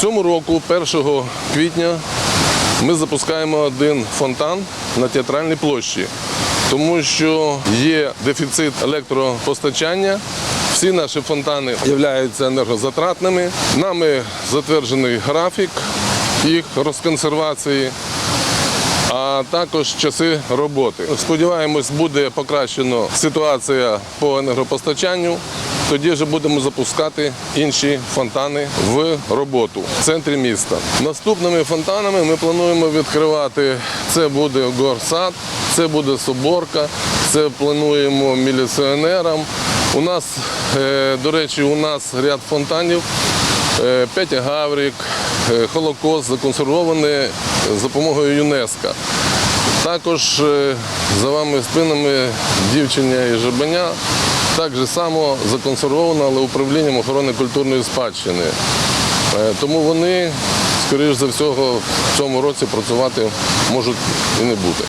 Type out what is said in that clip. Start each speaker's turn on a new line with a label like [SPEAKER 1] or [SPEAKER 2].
[SPEAKER 1] Цьому року, 1 квітня, ми запускаємо один фонтан на театральній площі, тому що є дефіцит електропостачання. Всі наші фонтани являються енергозатратними. Нами затверджений графік їх розконсервації, а також часи роботи. Сподіваємось, буде покращена ситуація по енергопостачанню. Тоді вже будемо запускати інші фонтани в роботу в центрі міста. Наступними фонтанами ми плануємо відкривати. Це буде горсад, це буде Соборка, це плануємо міліціонерам. У нас, е, до речі, у нас ряд фонтанів. Е, Петя Гаврик, е, Холокост законсервований за допомогою ЮНЕСКО. Також за вами спинами дівчиня і жабеня так же само законсервовано, але управлінням охорони культурної спадщини. Е, Тому вони, скоріш за всього, в цьому році працювати можуть і не бути.